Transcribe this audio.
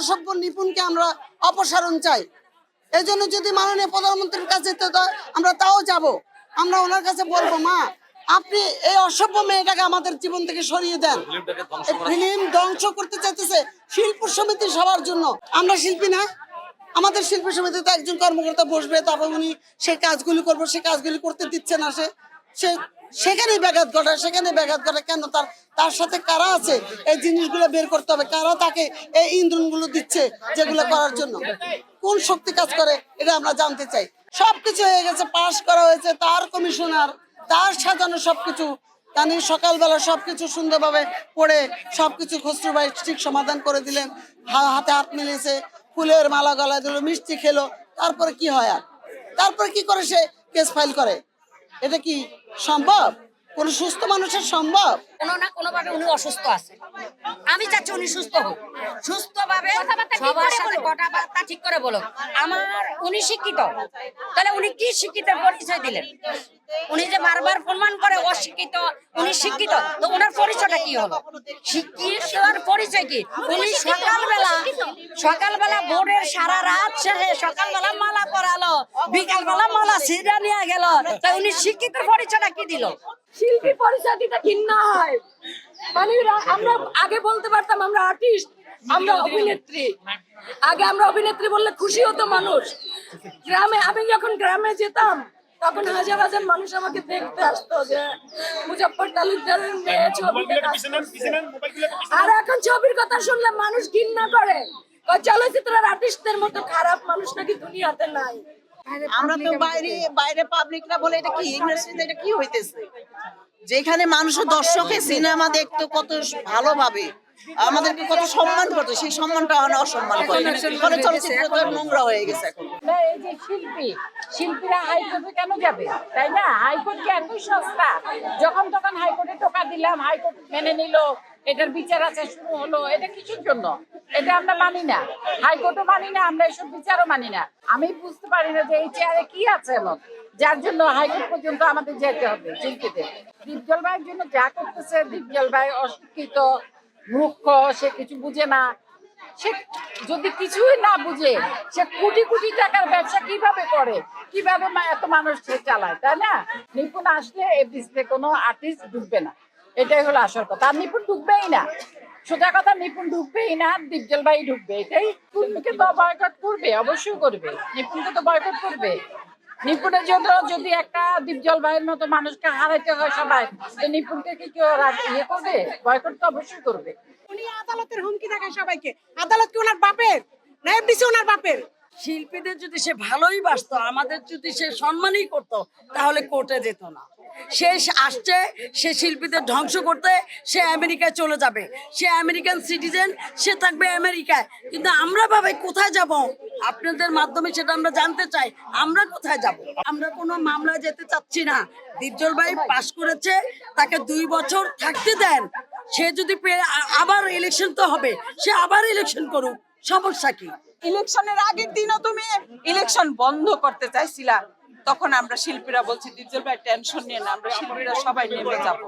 অসভ্য নিপুণকে আমরা অপসারণ চাই। এই জন্য যদি মাননীয় প্রধানমন্ত্রীর কাছে আমরা তাও যাব। আমরা ওনার কাছে বলব মা আপনি এই অসভ্য মেয়েটাকে আমাদের জীবন থেকে সরিয়ে দেন। ফিল্ম ধ্বংস করতে চাইতেছে শিল্প সমিতি সবার জন্য। আমরা শিল্পী না। আমাদের শিল্প সমিতিতে একজন কর্মকর্তা বসবে তারপর উনি সেই কাজগুলি করব সেই কাজগুলি করতে দিচ্ছে না সে। সেখানে ব্যাঘাত ঘটায় সেখানে ব্যাঘাত ঘটায়। কেন? তার তার সাথে কারা আছে? এই জিনিসগুলো বের করতে হবে। কারা তাকে এই ইন্ধনগুলো দিচ্ছে যেগুলো করার জন্য? কোন শক্তি কাজ করে? এটা আমরা জানতে চাই। সবকিছু হয়ে গেছে, পাশ করা হয়েছে তার কমিশনার, তার সাজানো সবকিছু। তানি সকালবেলা সবকিছু সুন্দরভাবে পড়ে, সবকিছু খসরু ভাই ঠিক সমাধান করে দিলেন। হাতে হাত মিলিয়েছে, ফুলের মালা গলায় দিল মিষ্টি খেলো। তারপরে কি হয় আর? তারপরে কি করে সে কেস ফাইল করে? এটা কি সম্ভব? কোন সুস্থ মানুষের সম্ভব? কোনো না কোনো ভাবে উনি অসুস্থ আছে আমি চাচ্ছি উনি সুস্থ হোক। সুস্থ ভাবে সবার সাথে কথাবার্তা ঠিক করে বলো আমার উনি শিক্ষিত। তাহলে উনি কি শিক্ষিত পরিচয় দিলেন? উনি যে বারবার প্রমাণ করে অশিক্ষিত উনি শিক্ষিত তো ওনার পরিচয়টা কি হলো? শিক্ষিতর পরিচয় কি? উনি সকালবেলা সকালবেলা বোর্ডের সারা রাত শেষে সকালবেলা মালা বিকালবেলা মালা সিডা নিয়ে গেল। তা উনি শিক্ষিতের পরিচয়টা কি দিল? শিল্পী পরিচয় দিতে ঘৃণা হয়। মানে আমরা আগে বলতে পারতাম আমরা আর্টিস্ট আমরা অভিনেত্রী। আগে আমরা অভিনেত্রী বললে খুশি হতো মানুষ। গ্রামে আমি যখন গ্রামে যেতাম তখন হাজার হাজার মানুষ আমাকে দেখতে আসতো যে মুজফর তালুকদারের মেয়ে ছবি আর এখন ছবির কথা শুনলে মানুষ ঘৃণা করে। চলচ্চিত্রের আর্টিস্টদের মতো খারাপ মানুষ নাকি দুনিয়াতে নাই? আমরা তো বাইরে বাইরে পাবলিকরা বলে এটা কি ইন্ডাস্ট্রিতে এটা কি হইতেছে? যেখানে মানুষ দর্শকে সিনেমা দেখতো কত ভালোভাবে আমাদেরকে কত সম্মান করতো সেই সম্মানটা এখন অসম্মান করে। ফলে চলচ্চিত্র নোংরা হয়ে গেছে এখন। না এই যে শিল্পী শিল্পীরা হাইকোর্টে কেন যাবে? তাই না? হাইকোর্ট কি এত সস্তা? যখন তখন হাইকোর্টে টোকা দিলাম হাইকোর্ট মেনে নিল এটার বিচার আছে, শুরু হলো, এটা কিছুর জন্য? এটা আমরা মানি না। হাইকোর্টও মানি না, আমরা এসব বিচারও মানি না। আমি বুঝতে পারি না যে এই চেয়ারে কি আছে এমন। যার জন্য হাইকোর্ট পর্যন্ত আমাদের যেতে হবে শিল্পীদের দীপজল ভাইয়ের জন্য যা করতেছে, দীপজল ভাই অশিক্ষিত, মূর্খ, সে কিছু বুঝে না। সে যদি কিছুই না বুঝে, সে কোটি কোটি টাকার ব্যবসা কীভাবে করে? কীভাবে এত মানুষ সে চালায়, তাই না? নিপুণ আসলে এই বিজনেসে কোনো আর্টিস্ট ঢুকবে না। এটাই হলো আসল কথা। আর নিপুণ ঢুকবেই না। সোজা কথা, নিপুণ ঢুকবেই না, দীপজল ভাই ঢুকবে। এটাই নিপুণকে তো বয়কট করবে, অবশ্যই করবে। নিপুণকে তো বয়কট করবে। নিপুণের জন্য যদি একটা দীপজল ভাইয়ের মতো মানুষকে হারাইতে হয় সবাই, তো নিপুণকে কি কেউ ইয়ে করবে? বয়কট তো অবশ্যই করবে। উনি আদালতের হুমকি দেখায় সবাইকে। আদালত কি ওনার বাপের? না, এফডিসি ওনার বাপের? শিল্পীদের যদি সে ভালোই বাসতো, আমাদের যদি সে সম্মানই করতো, তাহলে কোর্টে যেত না। সে আসছে, সে শিল্পীদের ধ্বংস করতে, সে আমেরিকায় চলে যাবে। সে আমেরিকান সিটিজেন, সে থাকবে আমেরিকায়। কিন্তু আমরা ভাবে কোথায় যাব? আপনাদের মাধ্যমে সেটা আমরা জানতে চাই, আমরা কোথায় যাব? আমরা কোনো মামলায় যেতে চাচ্ছি না। দীপজল ভাই পাশ করেছে, তাকে দুই বছর থাকতে দেন। সে যদি আবার ইলেকশন তো হবে, সে আবার ইলেকশন করুক, সমস্যা কি? ইলেকশনের আগের দিনও তুমি ইলেকশন বন্ধ করতে চাইছিলা। তখন আমরা শিল্পীরা বলছি, ডিজেল ভাই টেনশন নিয়ে না, আমরা শিল্পীরা সবাই নেমে যাব।